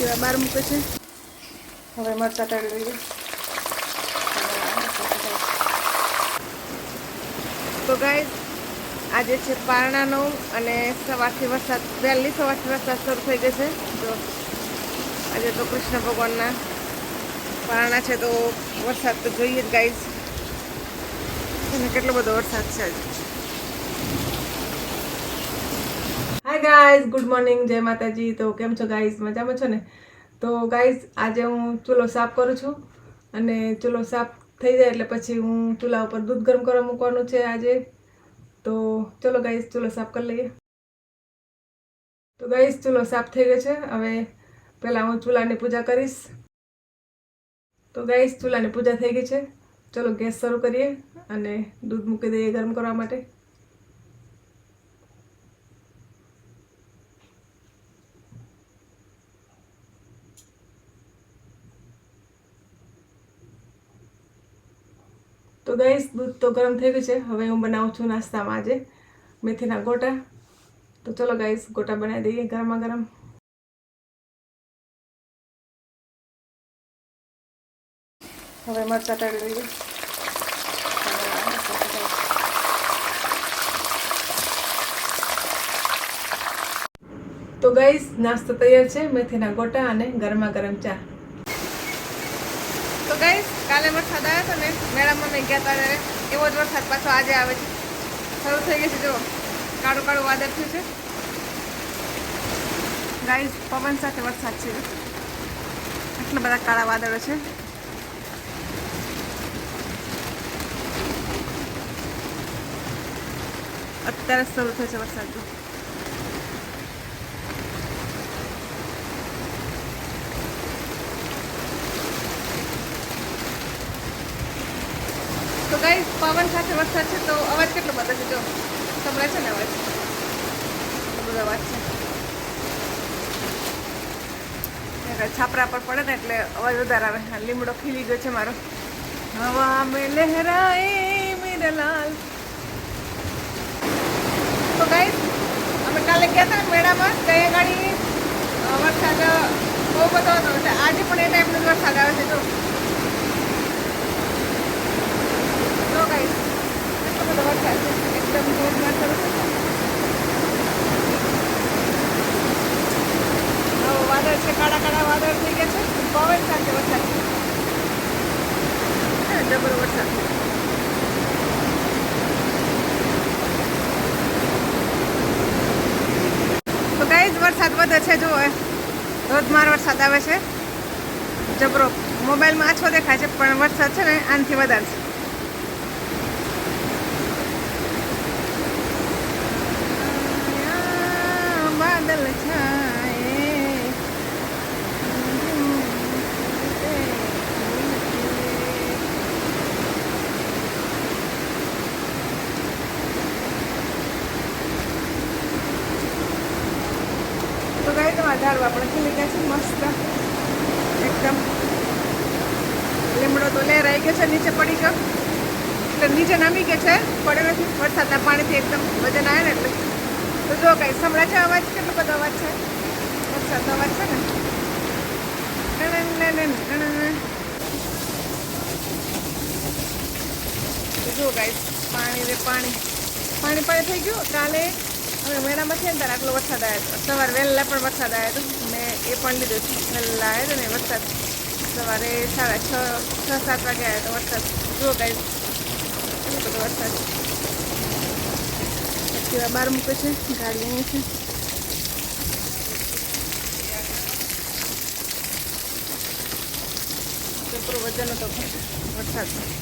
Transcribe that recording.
બહાર મૂકે છે? હવે મરચા તળી લઈએ. તો ગાય આજે છે પારણાનો અને સવારથી વરસાદ વહેલી સવારથી વરસાદ શરૂ થઈ ગયો છે. તો આજે તો કૃષ્ણ ભગવાનના પારણા છે તો વરસાદ તો જોઈએ જ ગાઈઝ અને કેટલો બધો વરસાદ છે આજે. હાય ગાઈઝ ગુડ મોર્નિંગ જય માતાજી. તો કેમ છો ગાઈઝ મજામાં છો ને? તો ગાઈઝ આજે હું ચૂલો સાફ કરું છું અને ચૂલો સાફ થઈ જાય એટલે પછી હું ચૂલા ઉપર દૂધ ગરમ કરવા મૂકવાનું છે આજે. તો ચલો ગાઈઝ ચૂલો સાફ કરી લઈએ. તો ગાઈઝ ચૂલો સાફ થઈ ગયો છે. હવે પહેલાં હું ચૂલાની પૂજા કરીશ. તો ગાઈઝ ચૂલાની પૂજા થઈ ગઈ છે. ચલો ગેસ શરૂ કરીએ અને દૂધ મૂકી દઈએ ગરમ કરવા માટે. તો ગઈશ દૂધ તો ગરમ થઈ ગયું છે. હવે હું બનાવું છું નાસ્તામાં આજે મેથીના ગોટા. તો ચલો ગાઈસ ગોટા બનાવી દઈએ ગરમા ગરમ. હવે મરચા તળી લઈએ. તો ગાઈસ નાસ્તો તૈયાર છે, મેથીના ગોટા અને ગરમા ગરમ ચા. તો ગઈ કાલે વરસાદ આવ્યો હતો ને, મેળામાં મેં ગયા હતા એવો જ વરસાદ પાછો આજે આવે છે. શરૂ થઈ ગયો છે જો કાળું કાળું વાદળ થયું છે. ગાઈઝ પવન સાથે વરસાદ છે. એટલા બધા કાળા વાદળો છે. અત્યારે શરૂ છે વરસાદ. તો ગાઈ પવન સાથે વરસાદ છે, તો અવાજ કેટલો બધો છે? જો સંભળાય છે ને અવાજ? બધો અવાજ છે. છાપરા પર પડે ને એટલે અવાજ વધારે આવે. લીમડો ખીલી ગયો છે મારો. હવા મે લહેરાએ મેરલાલ. તો ગાઈ અમે કાલે ગયા હતા મેળામાં ત્યાં ગાડી વરસાદ બહુ બધો હતો. આજે પણ એ ટાઈપનો જ વરસાદ આવે છે, જો. વરસાદ છે એકદમ ધોધમાર શરૂ થશે વાદળ છે કાળા કાળા વાદળ થઈ ગયા છે પવન સાથે વરસાદ છે જબરો વરસાદ છે વરસાદ વધે છે, જુઓ. ધોધમાર વરસાદ આવે છે. જબરો. મોબાઈલમાં આછો દેખાય છે, પણ વરસાદ છે ને, આનાથી વધારે છે. તો પણ ખીલી ગયા છે, મસ્ત. એકદમ. લીમડો તો લહેરાઈ ગયો છે, નીચે પડી ગયો. એટલે નીચે નામી ગયો છે, પડ્યો નથી. વરસાદના પાણીથી એકદમ વજન આવે ને એટલે. તો જો કાંઈ સંભળાય છે અવાજ? કેટલો બધો અવાજ છે? વરસાદનો અવાજ છે ને? જો ગાઈસ, પાણી રે પાણી. પાણી પાણી થઈ ગયું. કાલે અમે મેળામાં છે ને ત્યારે આટલો વરસાદ આવ્યો હતો સવારે વહેલા પણ વરસાદ આવ્યો હતો મેં એ પણ લીધું છે. વહેલા આવ્યો હતો ને વરસાદ. સવારે સાડા છ છ, સાત વાગે આવ્યો હતો વરસાદ. જુઓ કાંઈ એટલો બધો વરસાદ. એક્ટિવા બહાર મૂકે છે. ગાડી અહીં છે. વજન હતો. વરસાદ.